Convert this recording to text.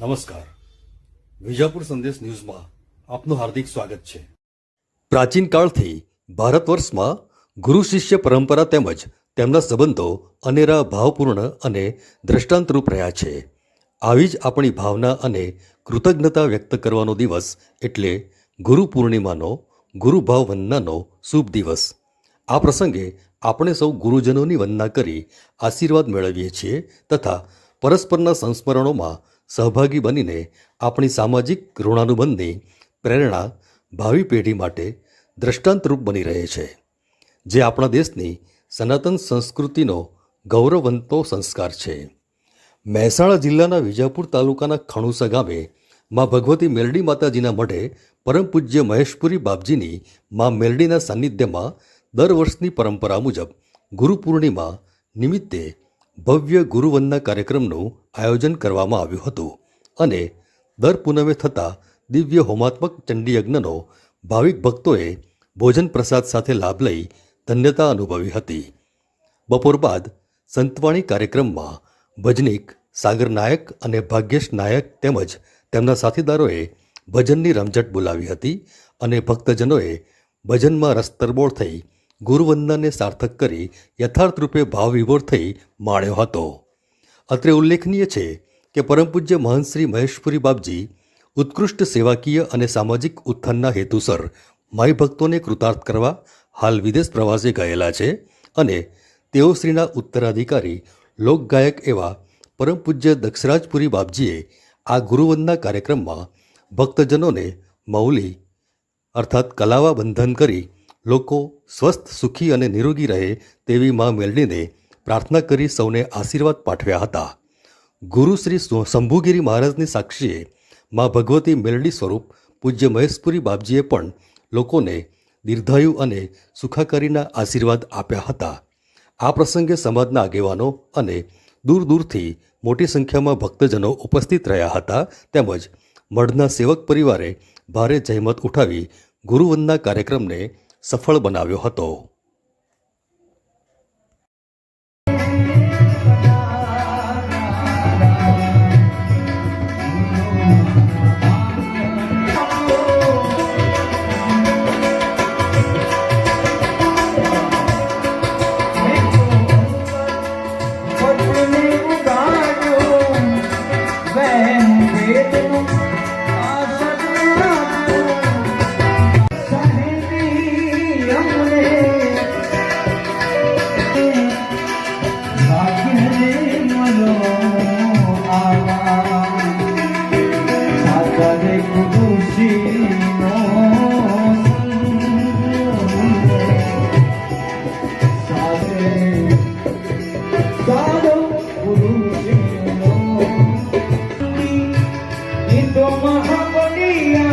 નમસ્કાર. વિજાપુર સંદેશ ન્યૂઝમાં આપનું હાર્દિક સ્વાગત છે. પ્રાચીન કાળથી ભારત વર્ષમાં ગુરુ શિષ્ય પરંપરા તેમજ તેમના સંબંધો અનેરા ભાવપૂર્ણ અને દ્રષ્ટાંતરૂપ રહ્યા છે. આવી જ આપણી ભાવના અને કૃતજ્ઞતા વ્યક્ત કરવાનો દિવસ એટલે ગુરુ પૂર્ણિમાનો ગુરુભાવ વંદનાનો શુભ દિવસ. આ પ્રસંગે આપણે સૌ ગુરુજનોની વંદના કરી આશીર્વાદ મેળવીએ છીએ તથા પરસ્પરના સંસ્મરણોમાં સહભાગી બનીને આપણી સામાજિક ઋણાનુબંધની પ્રેરણા ભાવિ પેઢી માટે દ્રષ્ટાંતરૂપ બની રહે છે, જે આપણા દેશની સનાતન સંસ્કૃતિનો ગૌરવવંતો સંસ્કાર છે. મહેસાણા જિલ્લાના વિજાપુર તાલુકાના ખણુસા ગામે મા ભગવતી મેલડી માતાજીના મઢે પરમ પૂજ્ય મહેશપુરી બાપજીની માં મેલડીના સાનિધ્યમાં દર વર્ષની પરંપરા મુજબ ગુરુ પૂર્ણિમા નિમિત્તે ભવ્ય ગુરુવંદના કાર્યક્રમનું આયોજન કરવામાં આવ્યું હતું અને દર પૂનમે થતા દિવ્ય હોમાત્મક ચંડીયજ્ઞનો ભાવિક ભક્તોએ ભોજન પ્રસાદ સાથે લાભ લઈ ધન્યતા અનુભવી હતી. બપોર બાદ સંતવાણી કાર્યક્રમમાં ભજનીક સાગર નાયક અને ભાગ્યેશ નાયક તેમજ તેમના સાથીદારોએ ભજનની રમઝટ બોલાવી હતી અને ભક્તજનોએ ભજનમાં રસ્તરબોળ થઈ ગુરુવંદનાને સાર્થક કરી યથાર્થ રૂપે ભાવ વિભોર થઈ માણ્યો હતો. અત્રે ઉલ્લેખનીય છે કે પરમ પૂજ્ય મહેશપુરી બાપજી ઉત્કૃષ્ટ સેવાકીય અને સામાજિક ઉત્થાનના હેતુસર માઈ ભક્તોને કૃતાર્થ કરવા હાલ વિદેશ પ્રવાસે ગયેલા છે અને તેઓ શ્રીના ઉત્તરાધિકારી, લોકગાયક એવા પરમ પૂજ્ય દક્ષરાજપુરી બાપજીએ આ ગુરુવંદના કાર્યક્રમમાં ભક્તજનોને મૌલી અર્થાત કલાવા બંધન કરી લોકો સ્વસ્થ, સુખી અને નિરોગી રહે તેવી મા મેલડીને પ્રાર્થના કરી સૌને આશીર્વાદ પાઠવ્યા હતા. ગુરુ શ્રી શંભુગીરી મહારાજની સાક્ષીએ મા ભગવતી મેલડી સ્વરૂપ પૂજ્ય મહેશપુરી બાપજીએ પણ લોકોને દીર્ઘાયુ અને સુખાકારીના આશીર્વાદ આપ્યા હતા. આ પ્રસંગે સમાજના આગેવાનો અને દૂર દૂરથી મોટી સંખ્યામાં ભક્તજનો ઉપસ્થિત રહ્યા હતા તેમજ મઢના સેવક પરિવારે ભારે જહેમત ઉઠાવી ગુરુવંદના કાર્યક્રમને સફળ બનાવ્યો હતો. harmonia.